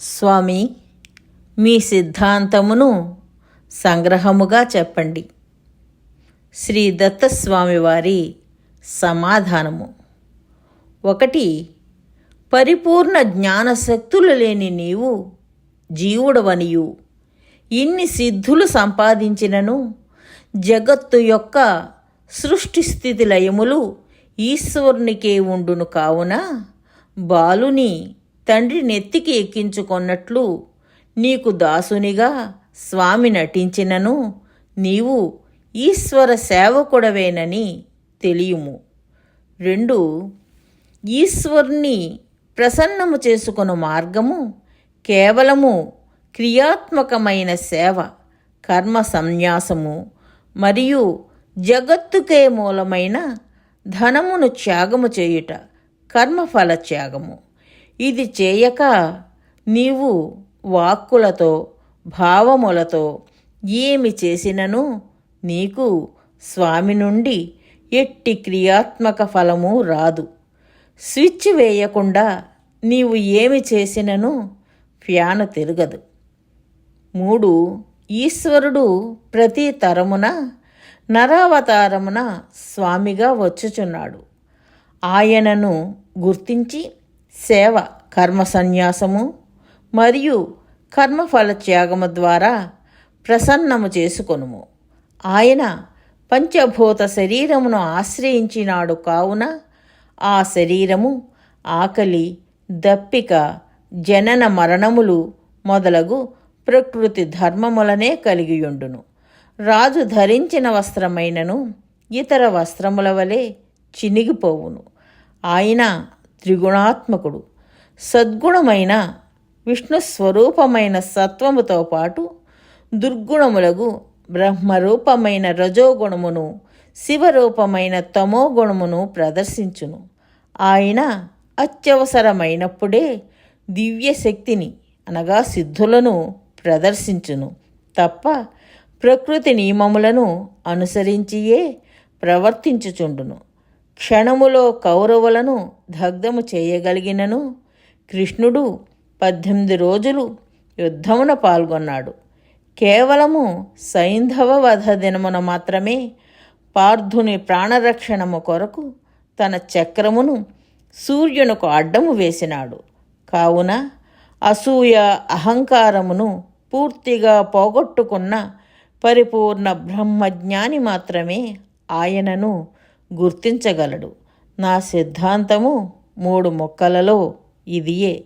స్వామి మీ సిద్ధాంతమును సంగ్రహముగా చెప్పండి. శ్రీ దత్తస్వామి వారి సమాధానము. ఒకటి పరిపూర్ణ జ్ఞానశక్తులు లేని నీవు జీవుడవనియు. ఇన్ని సిద్ధులు సంపాదించినను జగత్తు యొక్క సృష్టి స్థితి లయములు ఈశ్వరునికే ఉండును కావున బాలుని తండ్రి నెత్తికి ఎక్కించుకొన్నట్లు నీకు దాసునిగా స్వామి నటించినను నీవు ఈశ్వర సేవకుడవేనని తెలియము. రెండు ఈశ్వరుని ప్రసన్నము చేసుకున్న మార్గము కేవలము క్రియాత్మకమైన సేవ కర్మ సన్యాసము మరియు జగత్తుకే మూలమైన ధనమును త్యాగము చేయుట కర్మఫల త్యాగము. ఇది చేయక నీవు వాక్కులతో భావములతో ఏమి చేసినను నీకు స్వామి నుండి ఎట్టి క్రియాత్మక ఫలము రాదు. స్విచ్ వేయకుండా నీవు ఏమి చేసినను ఫ్యాను తిరగదు. మూడు ఈశ్వరుడు ప్రతి తరమున నరావతారమున స్వామిగా వచ్చుచున్నాడు. ఆయనను గుర్తించి సేవ కర్మ సన్యాసము మరియు కర్మఫల త్యాగము ద్వారా ప్రసన్నము చేసుకొనుము. ఆయన పంచభూత శరీరమును ఆశ్రయించినాడు కావున ఆ శరీరము ఆకలి దప్పిక జనన మరణములు మొదలగు ప్రకృతి ధర్మములనే కలిగియుండును. రాజు ధరించిన వస్త్రమైనను ఇతర వస్త్రముల వలె చినిగిపోవును. ఆయన త్రిగుణాత్మకుడు. సద్గుణమైన విష్ణు స్వరూపమైన సత్వముతో పాటు దుర్గుణములకు బ్రహ్మరూపమైన రజోగుణమును శివరూపమైన తమోగుణమును ప్రదర్శించును. ఆయన అత్యవసరమైనప్పుడే దివ్య శక్తిని అనగా సిద్ధులను ప్రదర్శించును. తప్ప ప్రకృతి నియమములను అనుసరించియే ప్రవర్తించుచుండును. క్షణములో కౌరవులను దగ్ధము చేయగలిగినను కృష్ణుడు పద్దెనిమిది రోజులు యుద్ధమున పాల్గొన్నాడు. కేవలము సైంధవ వధ దినమున మాత్రమే పార్థుని ప్రాణరక్షణము కొరకు తన చక్రమును సూర్యునకు అడ్డము వేసినాడు. కావున అసూయ అహంకారమును పూర్తిగా పోగొట్టుకున్న పరిపూర్ణ బ్రహ్మజ్ఞాని మాత్రమే ఆయనను గుర్తించగలడు. నా సిద్ధాంతము మూడు మొక్కలలో ఇదియే.